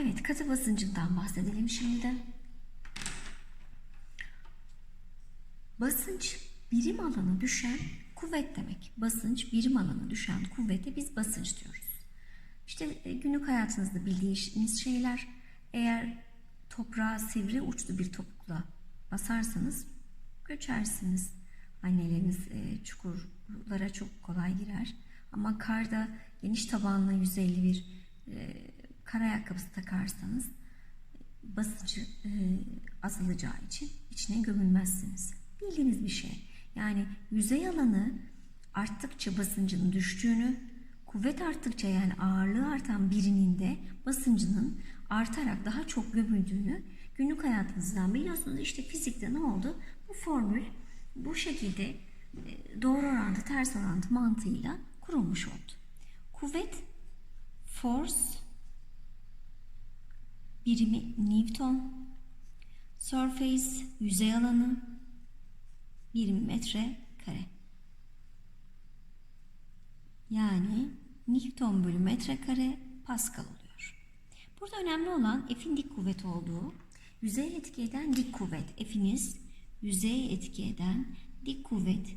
Evet, katı basıncından bahsedelim şimdi. Basınç birim alanı düşen kuvvet demek. Basınç birim alanı düşen kuvvete biz basınç diyoruz. İşte e, günlük hayatınızda bildiğiniz şeyler eğer toprağa sivri uçlu bir topukla basarsanız göçersiniz. Anneleriniz e, çukurlara çok kolay girer. Ama karda geniş tabanlı yüzeyli bir e, kar ayakkabısı takarsanız basıncı e, azalacağı için içine gömülmezsiniz. Bildiğiniz bir şey. Yani yüzey alanı arttıkça basıncının düştüğünü, kuvvet arttıkça yani ağırlığı artan birinin de basıncının artarak daha çok gömüldüğünü günlük hayatınızdan biliyorsunuz. İşte fizikte ne oldu? Bu formül bu şekilde e, doğru orantı, ters orantı mantığıyla kurulmuş oldu. Kuvvet, force, birimi Newton, surface, yüzey alanı, birimi metre kare. Yani Newton bölü metrekare Pascal oluyor. Burada önemli olan F'in dik kuvvet olduğu, yüzey etki eden dik kuvvet. F'iniz yüzey etki eden dik kuvvet.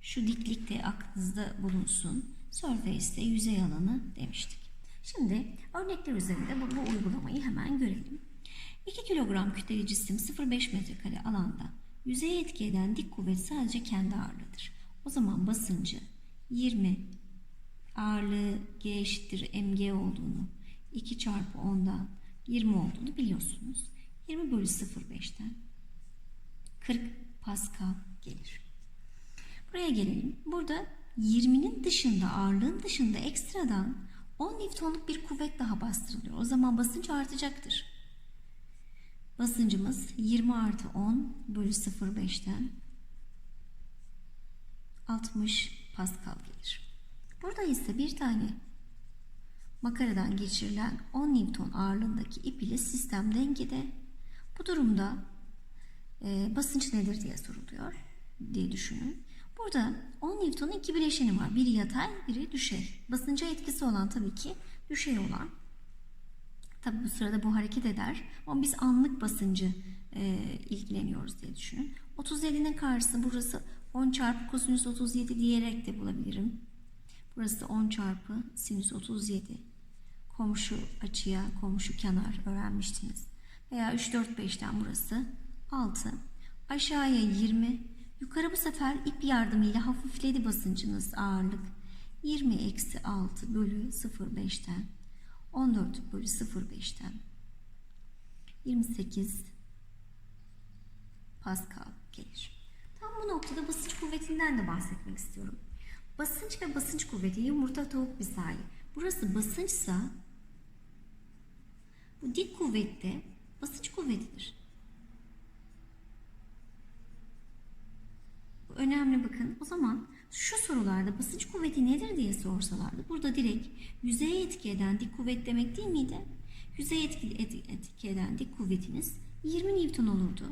Şu diklikte aklınızda bulunsun. Surface de yüzey alanı demiştik. Şimdi örnekler üzerinde bu, bu uygulamayı hemen görelim. 2 kilogram kütleli cisim 0,5 metrekare alanda yüzeye etki eden dik kuvvet sadece kendi ağırlığıdır. O zaman basıncı 20 ağırlığı G eşittir mg olduğunu 2 çarpı 10'dan 20 olduğunu biliyorsunuz. 20 bölü 0,5'ten 40 Pascal gelir. Buraya gelelim. Burada 20'nin dışında, ağırlığın dışında ekstradan 10 Newton'luk bir kuvvet daha bastırılıyor. O zaman basınç artacaktır. Basıncımız 20 artı 10 bölü 0,5'ten 60 Pascal gelir. Burada ise bir tane makaradan geçirilen 10 Newton ağırlığındaki ip ile sistem dengede. Bu durumda e, basınç nedir diye soruluyor diye düşünün. Burada 10 Newton'un iki bileşeni var. Biri yatay, biri düşey. Basınca etkisi olan tabii ki düşey olan. Tabii bu sırada bu hareket eder. Ama biz anlık basıncı e, ilgileniyoruz diye düşünün. 37'nin karşısı burası 10 çarpı kosinüs 37 diyerek de bulabilirim. Burası 10 çarpı sinüs 37. Komşu açıya, komşu kenar öğrenmiştiniz. Veya 3, 4, 5'ten burası 6. Aşağıya 20. Yukarı bu sefer ip yardımıyla hafifledi basıncınız ağırlık. 20 eksi 6 bölü 0,5'ten 14 bölü 0,5'ten 28 Pascal gelir. Tam bu noktada basınç kuvvetinden de bahsetmek istiyorum. Basınç ve basınç kuvveti yumurta tavuk misali. Burası basınçsa bu dik kuvvette basınç kuvvetidir. Önemli bakın. O zaman şu sorularda basınç kuvveti nedir diye sorsalardı. Burada direkt yüzeye etki eden dik kuvvet demek değil miydi? Yüzeye etki, etki eden dik kuvvetiniz 20 Newton olurdu.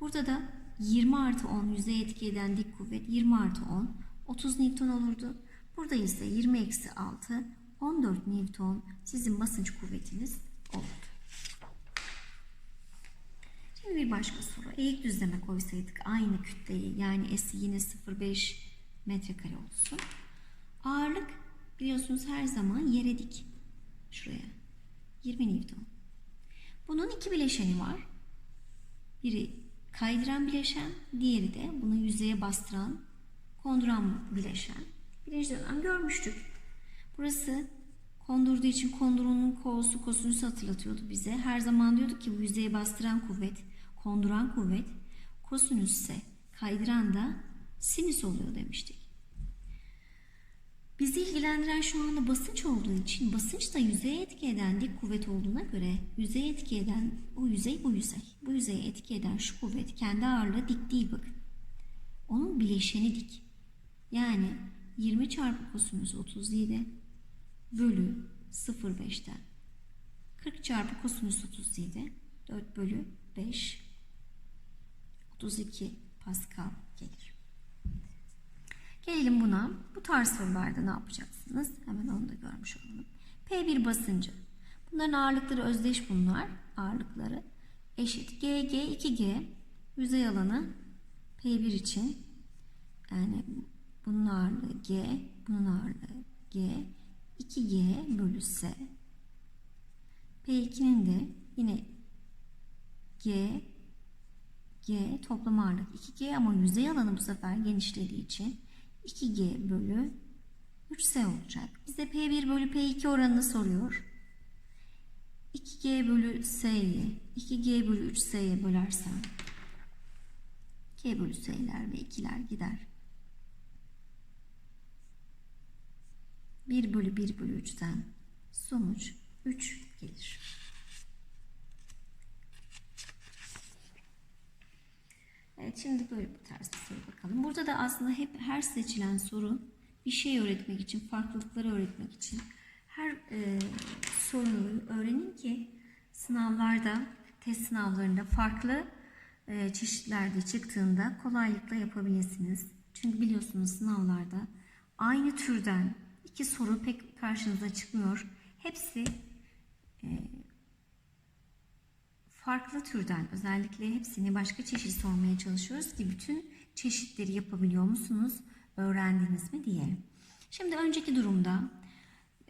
Burada da 20 artı 10 yüzeye etki eden dik kuvvet 20 artı 10 30 Newton olurdu. Burada ise 20 eksi 6 14 Newton sizin basınç kuvvetiniz olurdu. Şimdi bir başka soru. Eğik düzleme koysaydık aynı kütleyi yani S'i yine 0,5 metrekare olsun. Ağırlık biliyorsunuz her zaman yere dik. Şuraya. 20 Newton. Bunun iki bileşeni var. Biri kaydıran bileşen, diğeri de bunu yüzeye bastıran, konduran bileşen. Birinci dönem görmüştük. Burası kondurduğu için kondurunun ko'su kosinüsü hatırlatıyordu bize. Her zaman diyorduk ki bu yüzeye bastıran kuvvet, konduran kuvvet, kosinüs ise kaydıran da sinüs oluyor demiştik. Bizi ilgilendiren şu anda basınç olduğu için basınç da yüzeye etki eden dik kuvvet olduğuna göre yüzeye etki eden o yüzey bu yüzey. Bu yüzeye etki eden şu kuvvet kendi ağırlığı dik değil bakın. Onun bileşeni dik. Yani 20 çarpı kosinüs 37 bölü 0,5'ten 40 çarpı kosinüs 37 4 bölü 5 32 Pascal gelir. Gelelim buna. Bu tarz sorularda ne yapacaksınız? Hemen onu da görmüş olalım. P1 basıncı. Bunların ağırlıkları özdeş bunlar. Ağırlıkları eşit. G, G, 2G yüzey alanı P1 için yani bunun ağırlığı G, bunun ağırlığı G, 2G bölü S. P2'nin de yine G, G toplam ağırlık 2G ama yüzey alanı bu sefer genişlediği için 2G bölü 3S olacak. Bize P1 bölü P2 oranını soruyor. 2G bölü S'yi 2G bölü 3S'ye bölersem G bölü S'ler ve 2'ler gider. 1 bölü 1 bölü 3'ten sonuç 3 gelir. Evet şimdi böyle bir tarz bir soru bakalım. Burada da aslında hep her seçilen soru bir şey öğretmek için, farklılıkları öğretmek için her e, soruyu öğrenin ki sınavlarda, test sınavlarında farklı e, çeşitlerde çıktığında kolaylıkla yapabilirsiniz. Çünkü biliyorsunuz sınavlarda aynı türden iki soru pek karşınıza çıkmıyor. Hepsi farklı türden özellikle hepsini başka çeşit sormaya çalışıyoruz ki bütün çeşitleri yapabiliyor musunuz, öğrendiniz mi diye. Şimdi önceki durumda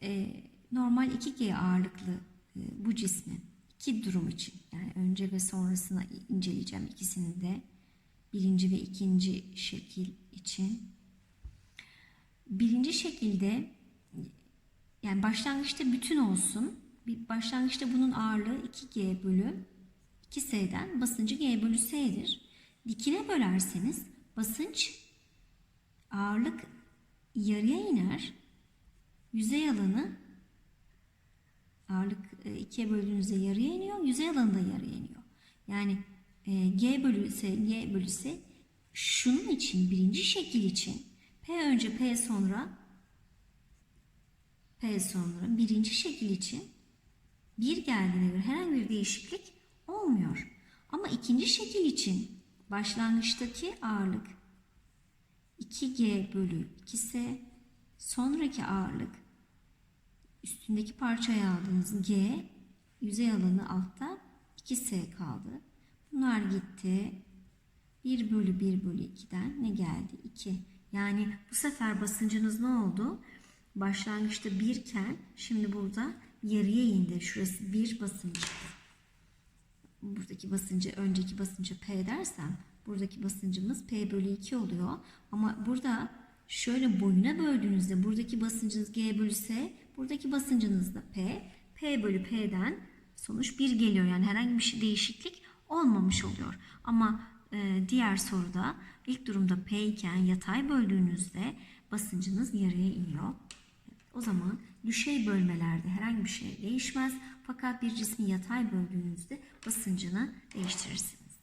e, normal 2G ağırlıklı e, bu cismin iki durum için yani önce ve sonrasına inceleyeceğim ikisini de birinci ve ikinci şekil için. Birinci şekilde yani başlangıçta bütün olsun. Bir başlangıçta bunun ağırlığı 2G bölü 2S'den basıncı G bölü S'dir. Dikine bölerseniz basınç ağırlık yarıya iner. Yüzey alanı ağırlık e, ikiye böldüğünüzde yarıya iniyor. Yüzey alanı da yarıya iniyor. Yani e, G bölü S, G bölü S şunun için birinci şekil için P önce P sonra P sonra birinci şekil için bir geldiğine göre herhangi bir değişiklik olmuyor. Ama ikinci şekil için başlangıçtaki ağırlık 2G bölü 2S sonraki ağırlık üstündeki parçaya aldığınız G yüzey alanı altta 2S kaldı. Bunlar gitti. 1 bölü 1 bölü 2'den ne geldi? 2. Yani bu sefer basıncınız ne oldu? Başlangıçta 1 iken şimdi burada yarıya indi. Şurası 1 basıncı buradaki basıncı önceki basıncı P dersem buradaki basıncımız P bölü 2 oluyor. Ama burada şöyle boyuna böldüğünüzde buradaki basıncınız G bölü S, buradaki basıncınız da P. P bölü P'den sonuç 1 geliyor. Yani herhangi bir şey değişiklik olmamış oluyor. Ama e, diğer soruda ilk durumda P iken yatay böldüğünüzde basıncınız yarıya iniyor. O zaman düşey bölmelerde herhangi bir şey değişmez. Fakat bir cismi yatay böldüğünüzde basıncını değiştirirsiniz.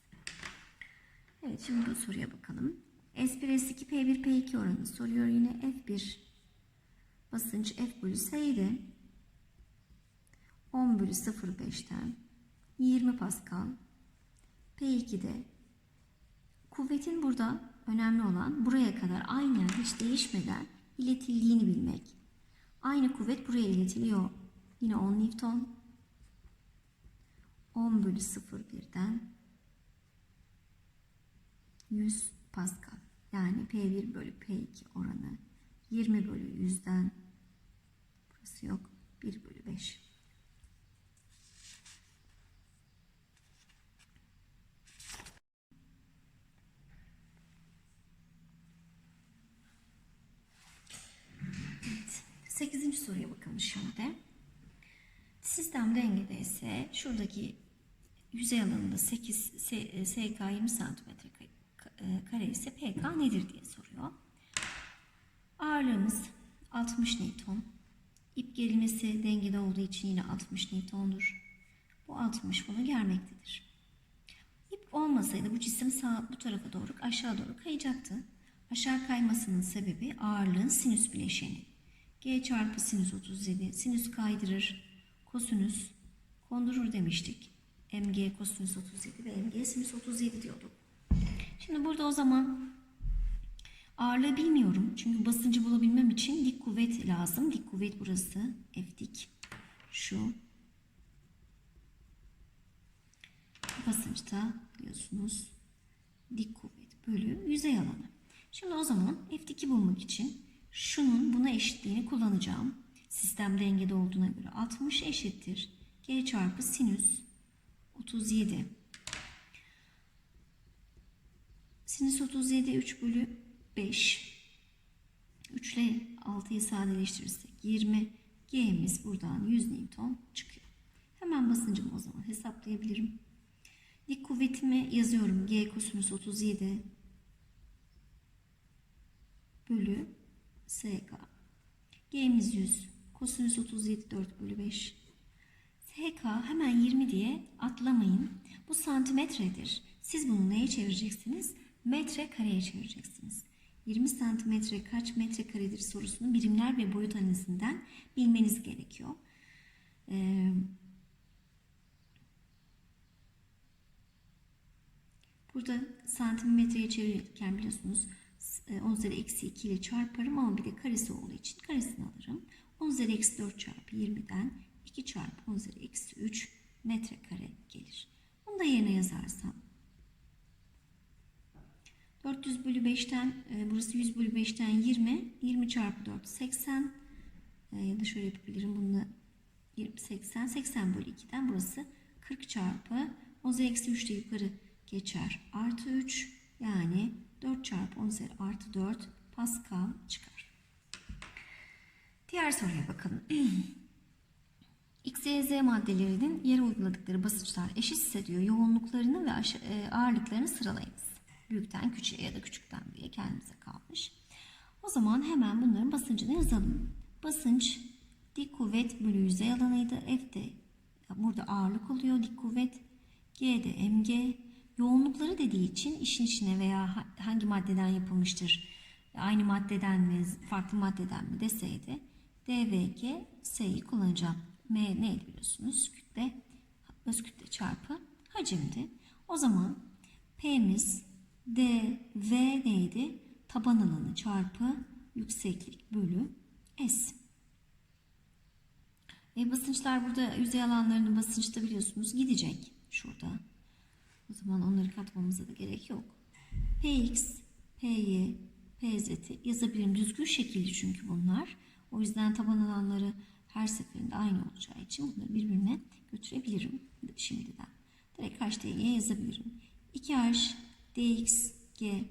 Evet şimdi bu soruya bakalım. S1, S2, P1, P2 oranı soruyor yine F1 basınç F bölü S idi. 10 bölü 0,5'ten 20 Pascal. P2'de kuvvetin burada önemli olan buraya kadar aynen hiç değişmeden iletildiğini bilmek. Aynı kuvvet buraya iletiliyor. Yine 10 Newton. 10 bölü 0,1'den 100 Pascal. Yani P1 bölü P2 oranı 20 bölü 100'den burası yok 1 bölü 5. Evet. 8. soruya bakalım şimdi. Sistem dengede ise şuradaki yüzey alanında 8 SK 20 santimetre kare ise PK nedir diye soruyor. Ağırlığımız 60 Newton. İp gerilmesi dengede olduğu için yine 60 Newton'dur. Bu 60 bunu germektedir. İp olmasaydı bu cisim sağ bu tarafa doğru aşağı doğru kayacaktı. Aşağı kaymasının sebebi ağırlığın sinüs bileşeni. G çarpı sinüs 37 sinüs kaydırır. Kosinüs kondurur demiştik. MG kosinüs 37 ve MG sinüs 37 diyorduk. Şimdi burada o zaman ağırlığı bilmiyorum. Çünkü basıncı bulabilmem için dik kuvvet lazım. Dik kuvvet burası. F dik. Şu. Basınçta biliyorsunuz dik kuvvet bölü yüzey alanı. Şimdi o zaman F2 bulmak için şunun buna eşitliğini kullanacağım. Sistem dengede olduğuna göre 60 eşittir. G çarpı sinüs 37. Sinüs 37 3 bölü 5. 3 ile 6'yı sadeleştirirsek 20. G'miz buradan 100 Newton çıkıyor. Hemen basıncımı o zaman hesaplayabilirim. Dik kuvvetimi yazıyorum. G kosinüs 37 bölü SK. G'miz 100. Kosinüs 37 4 bölü 5. SK hemen 20 diye atlamayın. Bu santimetredir. Siz bunu neye çevireceksiniz? Metre kareye çevireceksiniz. 20 santimetre kaç metre karedir sorusunu birimler ve boyut analizinden bilmeniz gerekiyor. Ee, burada santimetreye çevirirken biliyorsunuz 10 üzeri eksi 2 ile çarparım ama bir de karesi olduğu için karesini alırım. 10 üzeri eksi 4 çarpı 20'den 2 çarpı 10 üzeri eksi 3 metrekare gelir. Bunu da yerine yazarsam 400 bölü 5'ten e, burası 100 bölü 5'ten 20 20 çarpı 4 80 e, ya da şöyle yapabilirim bunu 20, 80 80 bölü 2'den burası 40 çarpı 10 üzeri eksi 3 de yukarı geçer artı 3 yani 4 çarpı 10 üzeri artı 4 Pascal çıkar. Diğer soruya bakalım. X, Y, Z maddelerinin yere uyguladıkları basınçlar eşitse diyor yoğunluklarını ve e, ağırlıklarını sıralayınız. Büyükten küçüğe ya da küçükten büyüğe kendimize kalmış. O zaman hemen bunların basıncını yazalım. Basınç dik kuvvet bölü yüzey alanıydı. F de burada ağırlık oluyor dik kuvvet. G de mg. Yoğunlukları dediği için işin içine veya ha- hangi maddeden yapılmıştır, aynı maddeden mi, farklı maddeden mi deseydi D ve S'yi kullanacağım. M neydi biliyorsunuz? Kütle, öz kütle çarpı hacimdi. O zaman P'miz D, V neydi? Taban alanı çarpı yükseklik bölü S. E, basınçlar burada yüzey alanlarının basınçta biliyorsunuz gidecek şurada. O zaman onları katmamıza da gerek yok. Px, Py, Pz'i yazabilirim. Düzgün şekilli çünkü bunlar. O yüzden taban alanları her seferinde aynı olacağı için bunları birbirine götürebilirim şimdiden. Direkt h dy yazabilirim. 2h dx g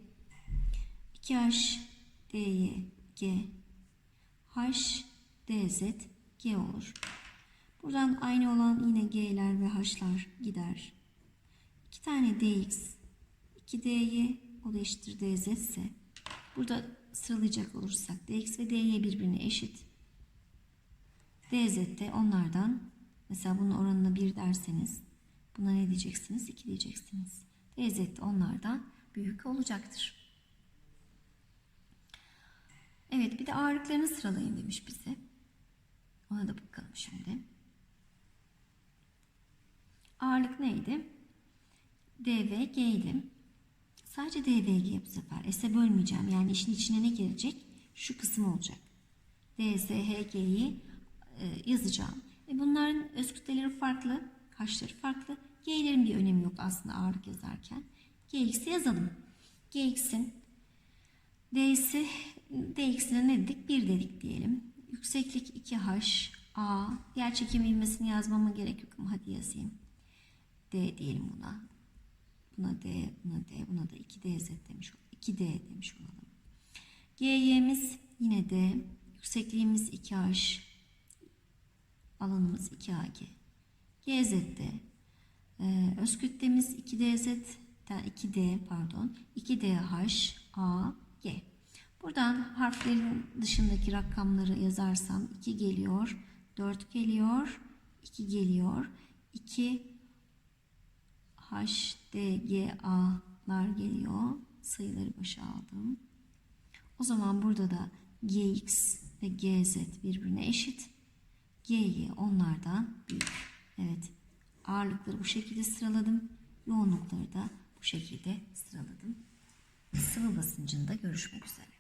2h dy g h dz g olur. Buradan aynı olan yine g'ler ve h'lar gider. 2 tane dx 2 dy o da eşittir dz ise burada sıralayacak olursak dx ve dy birbirine eşit. dz de onlardan mesela bunun oranına 1 derseniz buna ne diyeceksiniz? 2 diyeceksiniz. dz de onlardan büyük olacaktır. Evet bir de ağırlıklarını sıralayın demiş bize. Ona da bakalım şimdi. Ağırlık neydi? DV G idi. Sadece DVG bu sefer. S'e bölmeyeceğim. Yani işin içine ne gelecek? Şu kısım olacak. DSHG'yi e, yazacağım. E bunların öz kütleleri farklı. Kaçları farklı. G'lerin bir önemi yok aslında ağırlık yazarken. GX'i yazalım. GX'in D'si DX'ine ne dedik? 1 dedik diyelim. Yükseklik 2H A. Yer çekim ivmesini yazmama gerek yok ama hadi yazayım. D diyelim buna. Buna D, buna D, buna da 2DZ demiş olalım. 2D demiş olalım. GY'miz yine D. Yüksekliğimiz 2H. Alanımız 2AG. GZ'de ee, öz kütlemiz 2DZ 2D pardon 2DH A G. Buradan harflerin dışındaki rakamları yazarsam 2 geliyor, 4 geliyor, 2 geliyor, 2 H, D, G, A'lar geliyor. Sayıları başa aldım. O zaman burada da GX ve GZ birbirine eşit. GY onlardan büyük. Evet. Ağırlıkları bu şekilde sıraladım. Yoğunlukları da bu şekilde sıraladım. Sıvı basıncında görüşmek üzere.